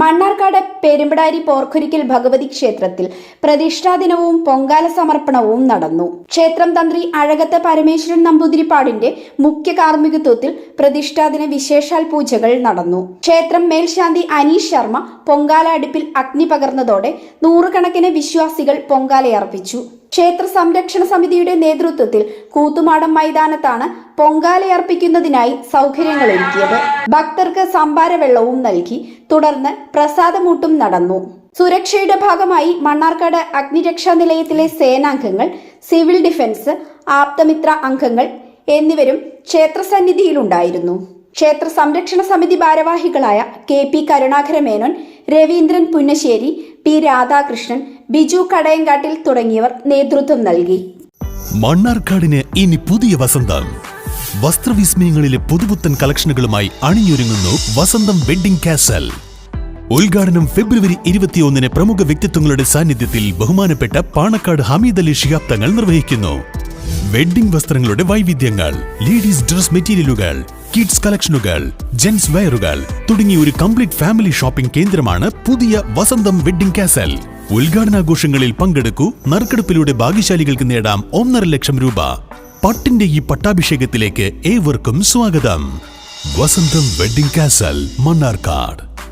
മണ്ണാർക്കാട് പെരുമ്പടാരി പോർക്കുരിക്കൽ ഭഗവതി ക്ഷേത്രത്തിൽ പ്രതിഷ്ഠാ ദിനവും പൊങ്കാല സമർപ്പണവും നടന്നു. ക്ഷേത്രം തന്ത്രി അഴകത്ത് പരമേശ്വരൻ നമ്പൂതിരിപ്പാടിന്റെ മുഖ്യ കാർമ്മികത്വത്തിൽ പ്രതിഷ്ഠാദിന വിശേഷാൽ പൂജകൾ നടന്നു. ക്ഷേത്രം മേൽശാന്തി അനീഷ് ശർമ്മ പൊങ്കാല അടുപ്പിൽ അഗ്നി പകർന്നതോടെ നൂറുകണക്കിന് വിശ്വാസികൾ പൊങ്കാലയർപ്പിച്ചു. ക്ഷേത്ര സംരക്ഷണ സമിതിയുടെ നേതൃത്വത്തിൽ കൂത്തുമാടം മൈതാനത്താണ് പൊങ്കാലയർപ്പിക്കുന്നതിനായി സൗകര്യങ്ങൾ ഒരുക്കിയത്. ഭക്തർക്ക് സംഭാര വെള്ളവും നൽകി തുടർന്ന് പ്രസാദമൂട്ടും നടന്നു. സുരക്ഷയുടെ ഭാഗമായി മണ്ണാർക്കാട് അഗ്നിരക്ഷാ നിലയത്തിലെ സേനാംഗങ്ങൾ സിവിൽ ഡിഫൻസ് ആപ്തമിത്ര അംഗങ്ങൾ എന്നിവരും ക്ഷേത്രസന്നിധിയിലുണ്ടായിരുന്നു ക്ഷേത്ര സംരക്ഷണ സമിതി ഭാരവാഹികളായ K P Karunakara Menon Raveendran Punnassery P Radhakrishnan Biju Kadayankattil തുടങ്ങിയവർ നേതൃത്വം നൽകി. മണ്ണാർക്കാടിന് ഇനി പുതിയ വസന്തം. വസ്ത്രവിസ്മയങ്ങളിലെ പുതുപുത്തൻ കളക്ഷനുകളുമായി അണിഞ്ഞൊരുങ്ങുന്നു വസന്തം വെഡിംഗ് കാസൽ. ഉദ്ഘാടനം ഫെബ്രുവരി ഇരുപത്തിയൊന്നിന് പ്രമുഖ വ്യക്തിത്വങ്ങളുടെ സാന്നിധ്യത്തിൽ ബഹുമാനപ്പെട്ട പാണക്കാട് ഹമീദ് അലി ഷിഹാബ് തങ്ങൾ നിർവഹിക്കുന്നു. വെഡ്ഡിംഗ് വസ്ത്രങ്ങളുടെ വൈവിധ്യങ്ങൾ ലേഡീസ് ഡ്രസ് മെറ്റീരിയലുകൾ കിഡ്സ് കളക്ഷനുകൾ ജെൻസ് വെയറുകൾ തുടങ്ങിയ ഒരു കംപ്ലീറ്റ് ഫാമിലി ഷോപ്പിംഗ് കേന്ദ്രമാണ് പുതിയ വസന്തം വെഡ്ഡിംഗ് കാസൽ. ഉദ്ഘാടനാഘോഷങ്ങളിൽ പങ്കെടുക്കൂ നറുക്കെടുപ്പിലൂടെ ഭാഗ്യശാലികൾക്ക് നേടാം ഒന്നര ലക്ഷം രൂപ. പട്ടിന്റെ ഈ പട്ടാഭിഷേകത്തിലേക്ക് ഏവർക്കും സ്വാഗതം. വസന്തം വെഡിംഗ് കാസൽ മണ്ണാർക്കാട്.